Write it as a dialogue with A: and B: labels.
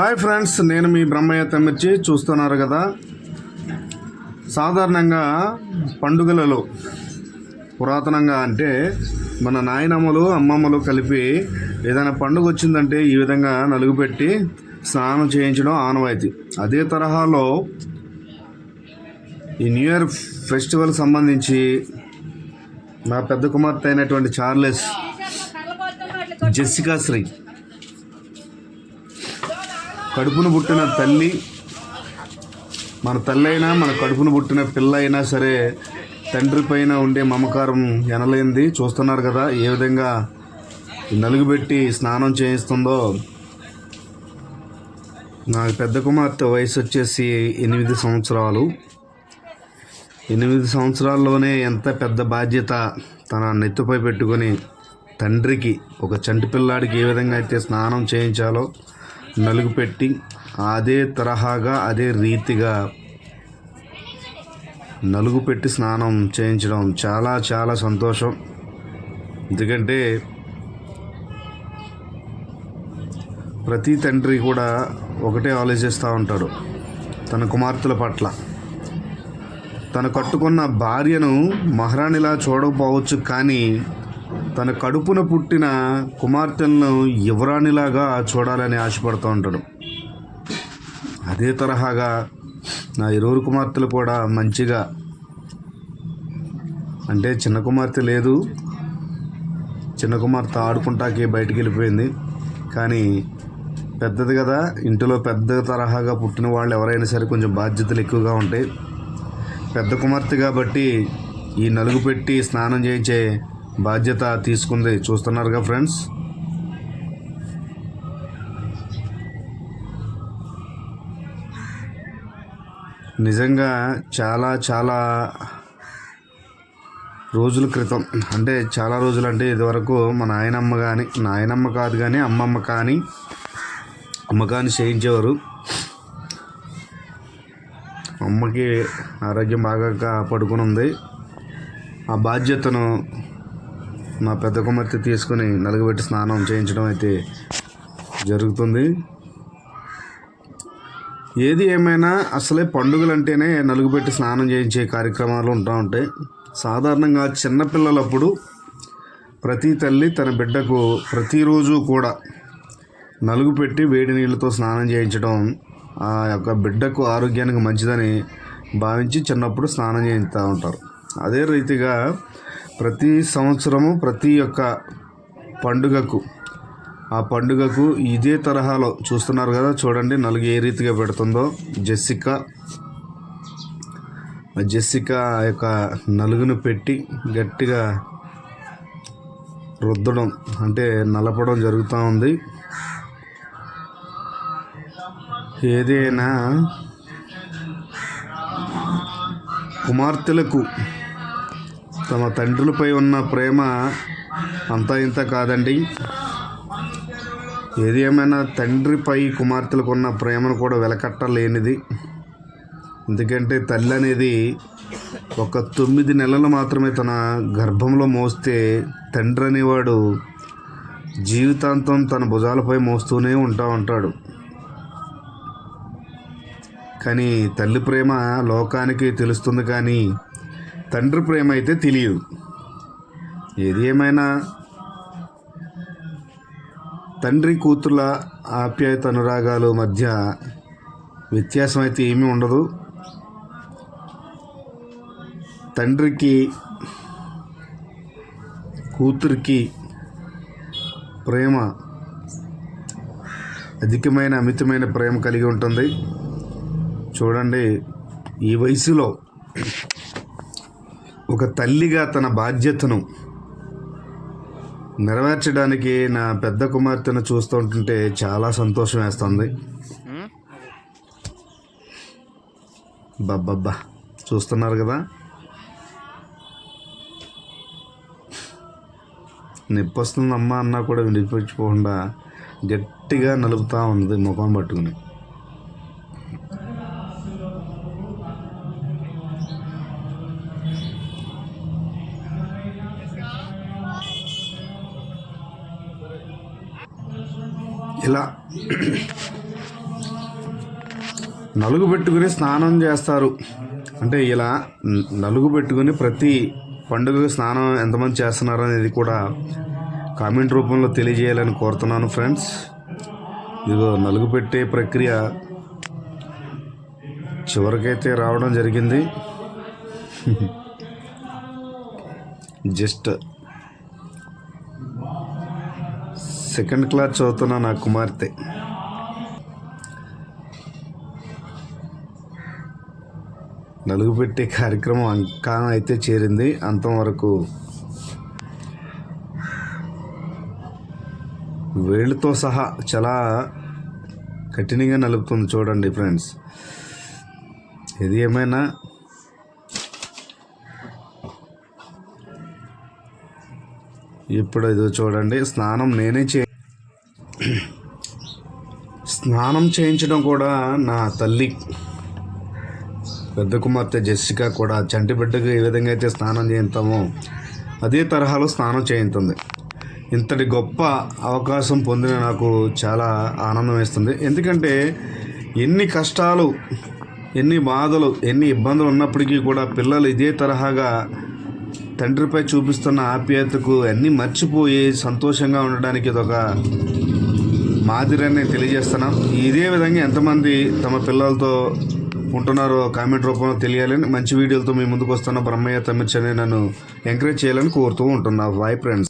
A: Hi friends నేను మీ బ్రహ్మయ్య తమ్మిర్చి చూస్తున్నారు కదా. సాధారణంగా పండుగలలో పురాతనంగా అంటే మన నాయనమ్మలు అమ్మమ్మలు కలిపి ఏదైనా పండుగ వచ్చిందంటే ఈ విధంగా నలుగు పెట్టి స్నానం చేయించడం ఆనవాయితీ. అదే తరహాలో ఈ న్యూ ఇయర్ ఫెస్టివల్ సంబంధించి నా పెద్ద కుమార్తె అయినటువంటి చార్లెస్ జెస్సికా శ్రీ కడుపును పుట్టిన తల్లి మన తల్లైనా మన కడుపును పుట్టిన పిల్ల అయినా సరే తండ్రి పైన ఉండే మమకారం ఎనలేంది. చూస్తున్నారు కదా ఏ విధంగా నలుగుబెట్టి స్నానం చేయిస్తుందో. నా పెద్ద కుమార్తె వయసు వచ్చేసి ఎనిమిది సంవత్సరాలు. ఎనిమిది సంవత్సరాల్లోనే ఎంత పెద్ద బాధ్యత తన నెత్తిపై పెట్టుకొని తండ్రికి ఒక చంటి పిల్లాడికి ఏ విధంగా అయితే స్నానం చేయించాలో నలుగు పెట్టి అదే తరహాగా అదే రీతిగా నలుగు పెట్టి స్నానం చేయించడం చాలా చాలా సంతోషం. ఎందుకంటే ప్రతి తండ్రి కూడా ఒకటే ఆలోచిస్తూ ఉంటాడు తన కుమార్తెల పట్ల. తను కట్టుకున్న భార్యను మహారాణిలా చూడకపోవచ్చు కానీ తన కడుపున పుట్టిన కుమార్తెలను యువరాణిలాగా చూడాలని ఆశపడుతూ ఉంటాడు. అదే తరహాగా నా ఇరువురు కుమార్తెలు కూడా మంచిగా అంటే చిన్న కుమార్తె లేదు చిన్న కుమార్తె ఆడుకుంటాకి బయటికి వెళ్ళిపోయింది. కానీ పెద్దది కదా ఇంటిలో పెద్ద తరహాగా పుట్టిన వాళ్ళు ఎవరైనా సరే కొంచెం బాధ్యతలు ఎక్కువగా ఉంటాయి. పెద్ద కుమార్తె కాబట్టి ఈ నలుగు పెట్టి స్నానం చేయించే బాధ్యత తీసుకుంది. చూస్తున్నారుగా ఫ్రెండ్స్? నిజంగా చాలా చాలా రోజుల క్రితం అంటే చాలా రోజులు అంటే ఇదివరకు మా నాయనమ్మ కానీ నాయనమ్మ కాదు కానీ అమ్మమ్మ కానీ అమ్మ కానీ చేయించేవారు. అమ్మకి ఆరోగ్యం బాగా పడుకుని ఉంది. ఆ బాధ్యతను మా పెద్ద కుమార్తె తీసుకొని నలుగుబెట్టి స్నానం చేయించడం అయితే జరుగుతుంది. ఏది ఏమైనా అసలే పండుగలు అంటేనే నలుగుబెట్టి స్నానం చేయించే కార్యక్రమాలు ఉంటూ ఉంటాయి. సాధారణంగా చిన్నపిల్లలప్పుడు ప్రతి తల్లి తన బిడ్డకు ప్రతిరోజు కూడా నలుగు పెట్టి వేడి నీళ్ళతో స్నానం చేయించడం ఆ యొక్క బిడ్డకు ఆరోగ్యానికి మంచిదని భావించి చిన్నప్పుడు స్నానం చేయిస్తూ ఉంటారు. అదే రీతిగా ప్రతి సంవత్సరము ప్రతి ఒక్క పండుగకు ఆ పండుగకు ఇదే తరహాలో చూస్తున్నారు కదా చూడండి నలుగు ఏ రీతిగా పెడుతుందో. జెస్సికా. ఆ జెస్సికా ఆ యొక్క నలుగును పెట్టి గట్టిగా రుద్దడం అంటే నలపడం జరుగుతూ ఉంది. ఏదైనా కుమార్తెలకు తమ తండ్రులపై ఉన్న ప్రేమ అంతా ఇంత కాదండి. ఏది ఏమైనా తండ్రిపై కుమార్తెలకు ఉన్న ప్రేమను కూడా వెలకట్టలేనిది. ఎందుకంటే తల్లి అనేది ఒక తొమ్మిది నెలలు మాత్రమే తన గర్భంలో మోస్తే తండ్రి అనేవాడు జీవితాంతం తన భుజాలపై మోస్తూనే ఉంటా ఉంటాడు. కానీ తల్లి ప్రేమ లోకానికి తెలుస్తుంది కానీ తండ్రి ప్రేమ అయితే తెలియదు. ఏది ఏమైనా తండ్రి కూతుర్ల ఆప్యాయత అనురాగాలు మధ్య వ్యత్యాసం అయితే ఏమీ ఉండదు. తండ్రికి కూతురికి ప్రేమ అధికమైన అమితమైన ప్రేమ కలిగి ఉంటుంది. చూడండి ఈ వయసులో ఒక తల్లిగా తన బాధ్యతను నెరవేర్చడానికి నా పెద్ద కుమార్తెను చూస్తుంటుంటే చాలా సంతోషం వేస్తుంది. బబ్బబ్బా చూస్తున్నారు కదా? నొప్పి వస్తుంది అమ్మ అన్నా కూడా వినిపించుకోకుండా గట్టిగా నలుపుతూ ఉంది ముఖం పట్టుకుని. ఇలా నలుగు పెట్టుకుని స్నానం చేస్తారు. అంటే ఇలా నలుగు పెట్టుకుని ప్రతి పండుగకు స్నానం ఎంతమంది చేస్తున్నారు అనేది కూడా కామెంట్ రూపంలో తెలియజేయాలని కోరుతున్నాను ఫ్రెండ్స్. ఇదిగో నలుగు పెట్టే ప్రక్రియ చివరికైతే రావడం జరిగింది. జస్ట్ సెకండ్ క్లాస్ చదువుతున్న నా కుమార్తె. నలుగు పెట్టే కార్యక్రమం ఇంకా అయితే చేరింది. అంతం వరకు వేళ్ళతో సహా చాలా కఠినంగా నలుపుతుంది చూడండి ఫ్రెండ్స్. ఇది ఏమైనా ఇప్పుడు ఇదో చూడండి. స్నానం నేనే చే స్నానం చేయించడం కూడా నా తల్లి పెద్ద కుమార్తె జెస్సికా కూడా చంటి బిడ్డకు ఏ విధంగా అయితే స్నానం చేయిస్తామో అదే తరహాలో స్నానం చేయింతుంది. ఇంతటి గొప్ప అవకాశం పొందిన నాకు చాలా ఆనందం వేస్తుంది. ఎందుకంటే ఎన్ని కష్టాలు ఎన్ని బాధలు ఎన్ని ఇబ్బందులు ఉన్నప్పటికీ కూడా పిల్లలు ఇదే తరహాగా తండ్రిపై చూపిస్తున్న ఆప్యాయతకు అన్నీ మర్చిపోయి సంతోషంగా ఉండడానికి ఇదొక మాదిరిని తెలియజేస్తున్నాం. ఇదే విధంగా ఎంతమంది తమ పిల్లలతో ఉంటున్నారో కామెంట్ రూపంలో తెలియాలని మంచి వీడియోలతో మీ ముందుకు వస్తున్న బ్రహ్మయ్య తమిచ్చని నన్ను ఎంకరేజ్ చేయాలని కోరుతూ ఉంటున్నా. Bye friends